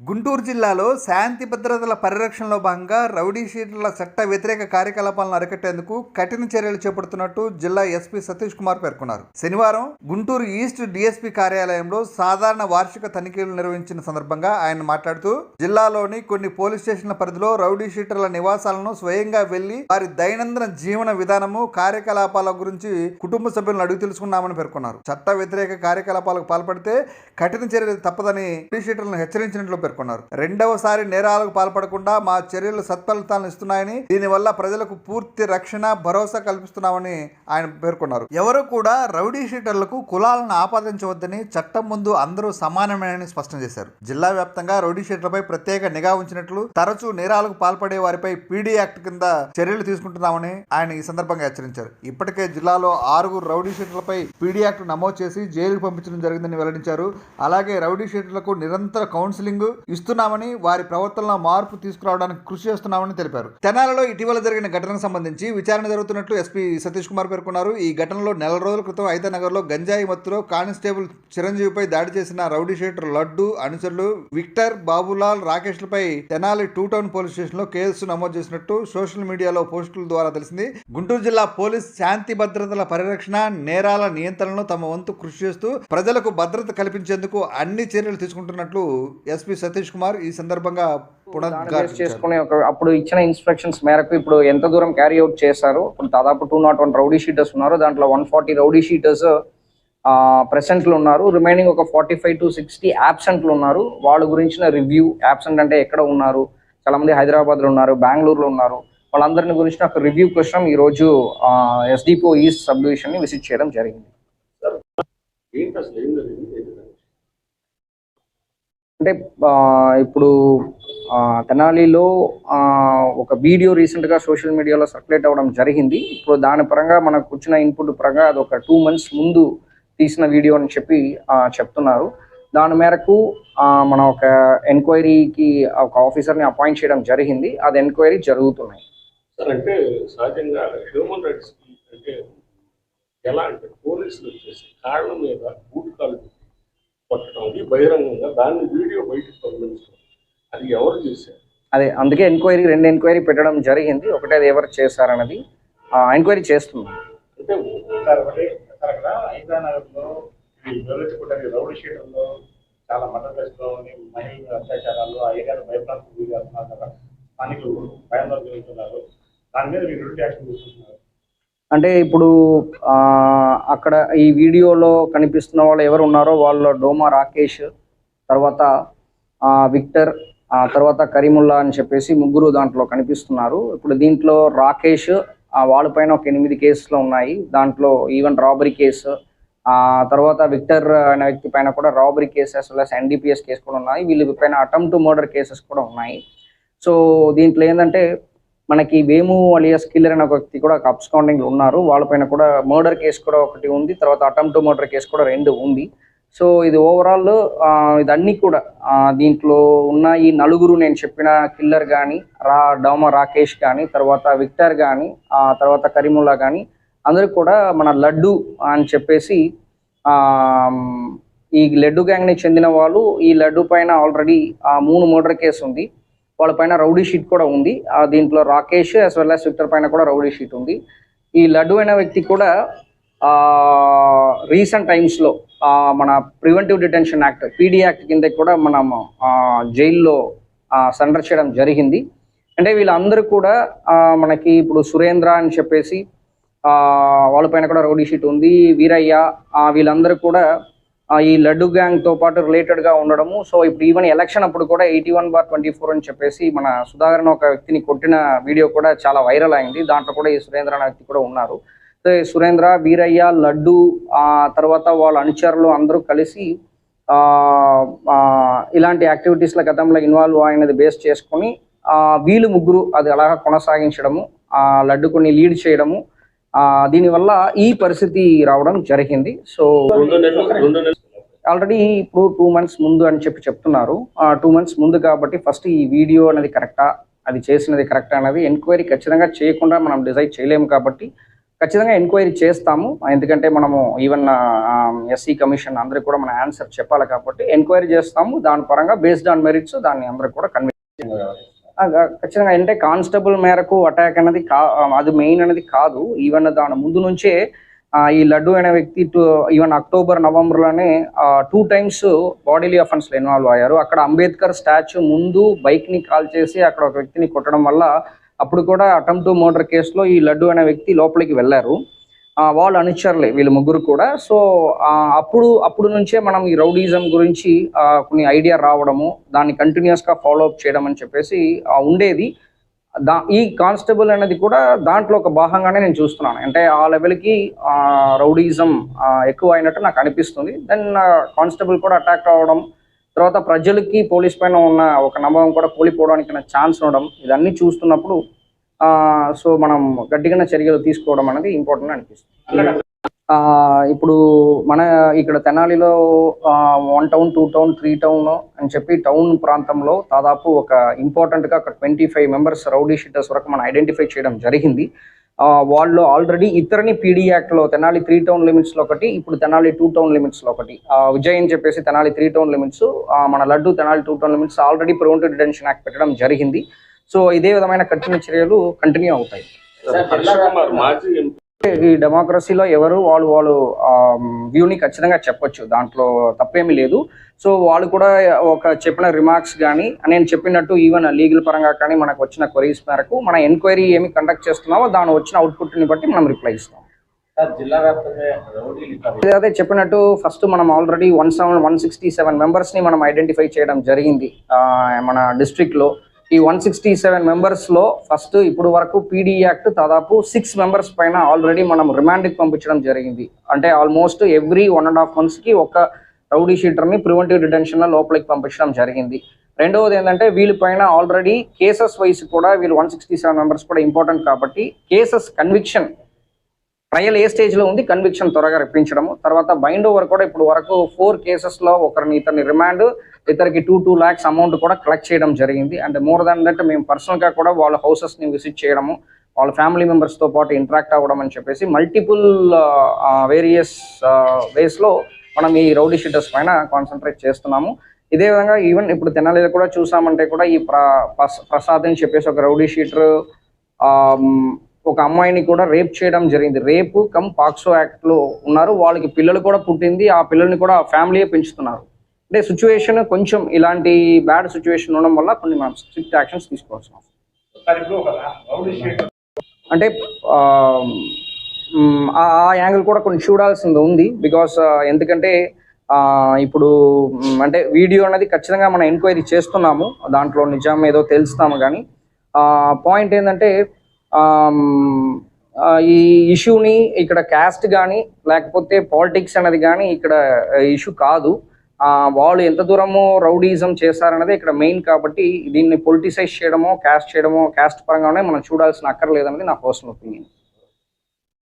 గుంటూరు జిల్లాలో శాంతి భద్రతల పరిరక్షణలో భాగంగా రౌడీ షీట్ల చట్ట వ్యతిరేక కార్యకలాపాలను అరికట్టేందుకు కఠిన చర్యలు చేపడుతున్నట్టు జిల్లా ఎస్పీ సతీష్ కుమార్ పేర్కొన్నారు. శనివారం గుంటూరు ఈస్ట్ డిఎస్పీ కార్యాలయంలో సాధారణ వార్షిక తనిఖీలు నిర్వహించిన సందర్భంగా ఆయన మాట్లాడుతూ జిల్లాలోని కొన్ని పోలీస్ స్టేషన్ల పరిధిలో రౌడీ షీటర్ల నివాసాలను స్వయంగా వెళ్ళి వారి దైనందిన జీవన విధానము కార్యకలాపాల గురించి కుటుంబ సభ్యులను అడిగి తెలుసుకున్నామని పేర్కొన్నారు. చట్ట వ్యతిరేక కార్యకలాపాలకు పాల్పడితే కఠిన చర్యలు తప్పదని రౌడీ షీటర్లను హెచ్చరించినట్లు పేర్కొన్నారు. రెండవసారి నేరాలకు పాల్పడకుండా మా చర్యలు సత్ఫలితాలను ఇస్తున్నాయని దీనివల్ల ప్రజలకు పూర్తి రక్షణ భరోసా కల్పిస్తున్నామని ఆయన పేర్కొన్నారు. ఎవరు కూడా రౌడీ షీటర్లకు కులాలను ఆపాదించవద్దని చట్టం ముందు అందరూ సమానమేనని స్పష్టం చేశారు. జిల్లా వ్యాప్తంగా రౌడీ షీటర్లపై ప్రత్యేక నిఘా ఉంచినట్లు తరచూ నేరాలకు పాల్పడే వారిపై పీడీ యాక్ట్ కింద చర్యలు తీసుకుంటున్నామని ఆయన ఈ సందర్భంగా హెచ్చరించారు. ఇప్పటికే జిల్లాలో ఆరుగురు రౌడీ షీటర్లపై పీడీ యాక్ట్ నమోదు చేసి జైలుకు పంపించడం జరిగిందని వెల్లడించారు. అలాగే రౌడీ షీటర్లకు నిరంతర కౌన్సిలింగ్ ఇస్తున్నామని వారి ప్రవర్తనలో మార్పు తీసుకురావడానికి కృషి చేస్తున్నామని తెలిపారు. తెనాలలో ఇటీవల జరిగిన ఘటనకు సంబంధించి విచారణ జరుగుతున్నట్లు ఎస్పీ సతీష్ కుమార్ పేర్కొన్నారు. ఈ ఘటనలో నెల రోజుల క్రితం ఐదనగర్లో గంజాయి మత్తులో కానిస్టేబుల్ చిరంజీవిపై దాడి చేసిన రౌడీ షీటర్ లడ్డు అనుచరులు విక్టర్ బాబులాల్ రాకేష్లపై తెనాలి టూ టౌన్ పోలీస్ స్టేషన్లో కేసు నమోదు చేసినట్టు సోషల్ మీడియాలో పోస్టుల ద్వారా తెలిసింది. గుంటూరు జిల్లా పోలీస్ శాంతి భద్రతల పరిరక్షణ నేరాల నియంత్రణలో తమ వంతు కృషి చేస్తూ ప్రజలకు భద్రత కల్పించేందుకు అన్ని చర్యలు తీసుకుంటున్నట్లు ఎస్పీ సతీష్ కుమార్ ఈ సందర్భంగా చేసుకుని ఒక అప్పుడు ఇచ్చిన ఇన్స్ట్రక్షన్స్ మేరకు ఇప్పుడు ఎంత దూరం క్యారీ అవుట్ చేశారు? ఇప్పుడు దాదాపు two not one rowdy sheeters ఉన్నారు. దాంట్లో వన్ ఫార్టీ రౌడీ షీటర్స్ ప్రెసెంట్లు ఉన్నారు. రిమైనింగ్ ఒక ఫార్టీ ఫైవ్ టు సిక్స్టీ యాబ్సెంట్లు ఉన్నారు. వాళ్ళ గురించిన రివ్యూ యాబ్సెంట్ అంటే ఎక్కడ ఉన్నారు? చాలా మంది హైదరాబాద్లో ఉన్నారు బెంగళూరులో ఉన్నారు. వాళ్ళందరిని గురించిన ఒక రివ్యూ కోసం ఈ రోజు ఎస్డిపో ఈస్ట్ సబ్ డివిజన్ని విజిట్ చేయడం జరిగింది ఏంటి అసలు ఏం జరిగింది ఏంటి దాని? అంటే ఇప్పుడు తెనాలిలో ఒక వీడియో రీసెంట్గా సోషల్ మీడియాలో సర్క్యులేట్ అవ్వడం జరిగింది. ఇప్పుడు దాని పరంగా మనకు వచ్చిన ఇన్పుట్ పరంగా అది ఒక టూ మంత్స్ ముందు తీసిన వీడియో అని చెప్పి చెప్తున్నారు. దాని మేరకు మన ఒక ఎంక్వైరీకి ఒక ఆఫీసర్ని అపాయింట్ చేయడం జరిగింది. అది ఎంక్వైరీ జరుగుతున్నాయి. సార్ అంటే సహజంగా హ్యూమన్ రైట్స్ అంటే ఎలా అంటే పోలీసులు వచ్చేసి కారణం మీద బూట్ కాలు పెట్టి కొట్టడం అది బహిరంగంగా దాన్ని వీడియో బయటకు పంపించడం. అది ఎవరు చేశారు? అదే అందుకే ఎంక్వైరీ రెండు ఎంక్వైరీ పెట్టడం జరిగింది. ఒకటి అది ఎవరు చేశారన్నది ఎంక్వైరీ చేస్తున్నాం. అంటే చాలా మర్డర్ కేసులో మహిళల అత్యాచారాలు ఆ ఏరియాలో భయప్రాంతం స్థానికులు భయంలో దాని మీద మీరు యాక్షన్ తీసుకుంటున్నారు. అంటే ఇప్పుడు ఆ, అక్కడ ఈ వీడియోలో కనిపిస్తున్న వాళ్ళు ఎవరు ఉన్నారో వాళ్ళ డోమా రాకేష్ తర్వాత విక్టర్ ఆ తర్వాత కరీముల్లా అని చెప్పేసి ముగ్గురు దాంట్లో కనిపిస్తున్నారు. ఇప్పుడు దీంట్లో రాకేష్ వాళ్ళపైన ఒక ఎనిమిది కేసులు ఉన్నాయి. దాంట్లో ఈవెన్ రాబరీ కేసు ఆ తర్వాత విక్టర్ అనే వ్యక్తి పైన కూడా robbery cases plus NDPS case కూడా ఉన్నాయి. వీళ్ళ పైన అటెంప్ట్ మర్డర్ కేసెస్ కూడా ఉన్నాయి. సో దీంట్లో ఏంటంటే మనకి వేము అలియాస్ కిల్లర్ అనే ఒక వ్యక్తి కూడా అబ్స్కాండింగ్ ఉన్నారు. వాళ్ళపైన కూడా మర్డర్ కేసు కూడా ఒకటి ఉంది. తర్వాత అటెంప్ట్ మర్డర్ కేసు కూడా రెండు ఉంది. సో ఇది ఓవరాల్ ఇదన్నీ కూడా దీంట్లో ఉన్న ఈ నలుగురు నేను చెప్పిన కిల్లర్ కానీ రా డౌమ రాకేష్ కానీ తర్వాత విక్టర్ కానీ ఆ తర్వాత కరీముల్లా కానీ అందరూ కూడా మన లడ్డు అని చెప్పేసి ఆ, ఈ లడ్డు గ్యాంగ్ని చెందిన వాళ్ళు ఈ లడ్డు పైన ఆల్రెడీ మూడు మర్డర్ కేసు ఉంది. వాళ్ళ పైన రౌడీ షీట్ కూడా ఉంది. ఆ దీంట్లో Rakesh as well as Victor పైన కూడా రౌడీ షీట్ ఉంది. ఈ లడ్డు అనే వ్యక్తి కూడా రీసెంట్ టైమ్స్లో మన preventive detention act PD act కింద కూడా మనం జైల్లో సరెండర్ చేయడం జరిగింది. అంటే వీళ్ళందరూ కూడా మనకి ఇప్పుడు సురేంద్ర అని చెప్పేసి వాళ్ళ వాళ్ళపైన కూడా రౌడీ షీట్ ఉంది. వీరయ్య వీళ్ళందరూ కూడా ఈ లడ్డు గ్యాంగ్తో పాటు రిలేటెడ్గా ఉండడము. సో ఇప్పుడు ఈవెన్ ఎలక్షన్ అప్పుడు కూడా eighty one bar twenty four అని చెప్పేసి మన సుధాకర్ ఒక వ్యక్తిని కొట్టిన వీడియో కూడా చాలా వైరల్ అయింది. దాంట్లో కూడా ఈ సురేంద్ర అనే వ్యక్తి కూడా ఉన్నారు. సో సురేంద్ర వీరయ్య లడ్డు ఆ తర్వాత వాళ్ళ అనుచరులు అందరూ కలిసి ఆ ఇలాంటి యాక్టివిటీస్ల గతంలో ఇన్వాల్వ్ అయినది బేస్ చేసుకొని ఆ, వీళ్ళు ముగ్గురు అది అలాగా కొనసాగించడము ఆ లడ్డు కొన్ని లీడ్ చేయడము దీనివల్ల ఈ పరిస్థితి రావడం జరిగింది. సో ఆల్రెడీ ఇప్పుడు టూ మంత్స్ ముందు అని చెప్పి చెప్తున్నారు. టూ మంత్స్ ముందు కాబట్టి ఫస్ట్ ఈ వీడియో అనేది కరెక్టా? అది చేసినది కరెక్టా అనేది ఎంక్వైరీ ఖచ్చితంగా చేయకుండా మనం డిసైడ్ చేయలేము కాబట్టి ఖచ్చితంగా ఎంక్వైరీ చేస్తాము. ఎందుకంటే మనము ఈవెన్ ఎస్సీ కమిషన్ అందరికి కూడా మన ఆన్సర్ చెప్పాలి కాబట్టి ఎంక్వైరీ చేస్తాము. దాని పరంగా బేస్డ్ ఆన్ మెరిట్స్ దాన్ని అందరికి కూడా కన్వే ఆ, గా- ఖచ్చితంగా అంటే కానిస్టేబుల్ మేరకు అటాక్ అనేది కా అది మెయిన్ అనేది కాదు. ఈవెన్ దాని ముందు నుంచే ఈ లడ్డు అనే వ్యక్తి ఈవెన్ అక్టోబర్ నవంబర్లోనే టూ టైమ్స్ బాడీలీ అఫెన్స్లో ఇన్వాల్వ్ అయ్యారు. అక్కడ అంబేద్కర్ స్టాచ్యూ ముందు బైక్ని కాల్ చేసి అక్కడ ఒక వ్యక్తిని కొట్టడం వల్ల అప్పుడు కూడా అటెంప్ట్ మర్డర్ కేసులో ఈ లడ్డు అనే వ్యక్తి లోపలికి వెళ్ళారు. వాళ్ళు అనుచరులే వీళ్ళు ముగ్గురు కూడా. సో అప్పుడు అప్పుడు నుంచే మనం ఈ రౌడీజం గురించి కొన్ని ఐడియా రావడము దాన్ని కంటిన్యూస్గా ఫాలో అప్ చేయడం అని చెప్పేసి ఉండేది. దా ఈ కానిస్టేబుల్ అనేది కూడా దాంట్లో ఒక భాగంగానే నేను చూస్తున్నాను. అంటే ఆ లెవెల్కి రౌడీజం ఎక్కువ అయినట్టు నాకు అనిపిస్తుంది. దెన్ కానిస్టేబుల్ కూడా అటాక్ అవ్వడం తర్వాత ప్రజలకి పోలీస్ పైన ఉన్న ఒక నమ్మకం కూడా కోల్పోవడానికి ఛాన్స్ ఉండడం ఇదన్నీ చూస్తున్నప్పుడు సో మనం గట్టిగా చర్యలు తీసుకోవడం అనేది ఇంపార్టెంట్ అనిపిస్తుంది. ఇప్పుడు మన ఇక్కడ తెనాలిలో one town two town three town అని చెప్పి టౌన్ ప్రాంతంలో దాదాపు ఒక ఇంపార్టెంట్గా ఒక twenty five members rowdy sheeters వరకు మనం ఐడెంటిఫై చేయడం జరిగింది. వాళ్ళు ఆల్రెడీ ఇతరని పీడీ యాక్ట్లో తెనాలి త్రీ టౌన్ లిమిట్స్లో ఒకటి ఇప్పుడు తెనాలి టూ టౌన్ లిమిట్స్లో ఒకటి. విజయ్ అని చెప్పేసి తెనాలి త్రీ టౌన్ లిమిట్స్ మన Laddu Tenali two town limits already preventive detention act పెట్టడం జరిగింది. సో ఇదే విధమైన కఠిన చర్యలు కంటిన్యూ అవుతాయి. ఈ డెమోక్రసీలో ఎవరు వాళ్ళు వాళ్ళు వ్యూని ఖచ్చితంగా చెప్పొచ్చు. దాంట్లో తప్పేమీ లేదు. సో వాళ్ళు కూడా ఒక చెప్పిన రిమార్క్స్ కానీ నేను చెప్పినట్టు ఈవెన్ లీగల్ పరంగా కానీ మనకు వచ్చిన క్వరీస్ మేరకు మన ఎంక్వైరీ ఏమి కండక్ట్ చేస్తున్నామో దాని వచ్చిన అవుట్పుట్ని బట్టి మనం రిప్లై ఇస్తాం. అదే చెప్పినట్టు ఫస్ట్ మనం already one seven one sixty seven మెంబర్స్ని మనం ఐడెంటిఫై చేయడం జరిగింది. మన డిస్ట్రిక్ట్లో. ఈ వన్ సిక్స్టీ సెవెన్ మెంబర్స్లో ఫస్ట్ ఇప్పుడు వరకు పీడీ యాక్ట్ దాదాపు సిక్స్ మెంబర్స్ పైన ఆల్రెడీ మనం రిమాండ్కి పంపించడం జరిగింది. అంటే almost every one and half మంత్స్కి ఒక రౌడీ షీటర్ని ప్రివెంటివ్ డిటెన్షన్లో లోపలికి పంపించడం జరిగింది. రెండవది ఏంటంటే వీళ్ళపైన ఆల్రెడీ కేసెస్ వైస్ కూడా వీళ్ళు వన్ సిక్స్టీ సెవెన్ మెంబర్స్ కూడా ఇంపార్టెంట్ కాబట్టి కేసెస్ కన్విక్షన్ ట్రయల్ ఏ స్టేజ్లో ఉంది కన్విక్షన్ త్వరగా రప్పించడము. తర్వాత బైండ్ ఓవర్ కూడా ఇప్పుడు వరకు ఫోర్ కేసెస్లో ఒకరిని ఇతని రిమాండ్ ఇతరికి టూ టూ ల్యాక్స్ అమౌంట్ కూడా కలెక్ట్ చేయడం జరిగింది. అండ్ మోర్ దాన్ దట్ మేము పర్సనల్గా కూడా వాళ్ళ హౌసెస్ని విజిట్ చేయడము వాళ్ళ ఫ్యామిలీ మెంబర్స్తో పాటు ఇంటరాక్ట్ అవ్వడం అని చెప్పేసి మల్టిపుల్ వేరియస్ వేస్లో మనం ఈ రౌడీ షీటర్స్ పైన కాన్సన్ట్రేట్ చేస్తున్నాము. ఇదే విధంగా ఈవెన్ ఇప్పుడు తెనాలిలో కూడా చూసామంటే కూడా ఈ ప్ర ప్రసాద్ అని చెప్పేసి ఒక రౌడీ షీటర్ ఒక అమ్మాయిని కూడా రేప్ చేయడం జరిగింది. రేపు కమ్ పాక్సో యాక్ట్లో ఉన్నారు. వాళ్ళకి పిల్లలు కూడా పుట్టింది. ఆ పిల్లల్ని కూడా ఫ్యామిలీయే పెంచుతున్నారు. అంటే సిచ్యువేషన్ కొంచెం ఇలాంటి బ్యాడ్ సిచ్యువేషన్ ఉండడం వల్ల కొన్ని మనం స్ట్రిక్ట్ యాక్షన్స్ తీసుకోవాల్సిన అంటే ఆ, ఆ యాంగిల్ కూడా కొన్ని చూడాల్సింది ఉంది. బికాస్ ఎందుకంటే ఇప్పుడు అంటే వీడియో అనేది ఖచ్చితంగా మనం ఎంక్వైరీ చేస్తున్నాము. దాంట్లో నిజం ఏదో తెలుస్తాము కానీ పాయింట్ ఏంటంటే ఈ ఇష్యూని ఇక్కడ క్యాస్ట్ కానీ లేకపోతే పాలిటిక్స్ అనేది కానీ ఇక్కడ ఇష్యూ కాదు. వాళ్ళు ఎంత దూరము రౌడీజం చేశారనేది ఇక్కడ మెయిన్ కాబట్టి దీన్ని పొలిటిసైజ్ చేయడమో క్యాస్ట్ చేయడమో క్యాస్ట్ పరంగానే మనం చూడాల్సిన అక్కర్లేదనేది నా పర్సనల్ ఒపీనియన్